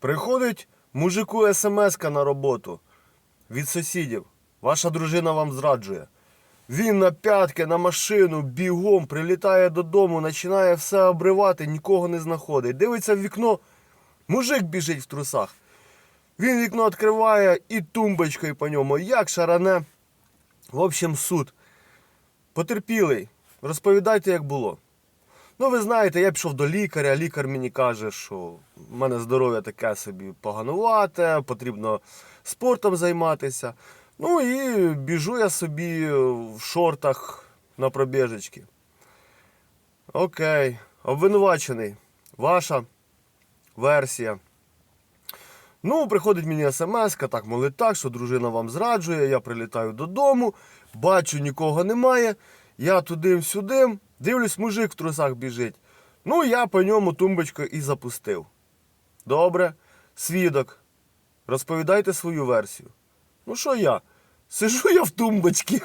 Приходить мужику смс на роботу від сусідів. Ваша дружина вам зраджує. Він на п'ятки, на машину, бігом прилітає додому, починає все обривати, нікого не знаходить. Дивиться в вікно, мужик біжить в трусах. Він вікно відкриває і тумбочкою по ньому, як шаране. В общем, суд. Потерпілий, розповідайте, як було. Ну, ви знаєте, я пішов до лікаря, лікар мені каже, що в мене здоров'я таке собі поганувате, потрібно спортом займатися. Ну і біжу я собі в шортах на пробіжечки. Окей, обвинувачений. Ваша версія. Ну, приходить мені смс, так, мовить так, що дружина вам зраджує, я прилітаю додому, бачу, нікого немає. Я туди-сюди, дивлюсь, мужик в трусах біжить. Ну, я по ньому тумбочку і запустив. Добре, свідок, розповідайте свою версію. Ну що я? Сижу я в тумбочці.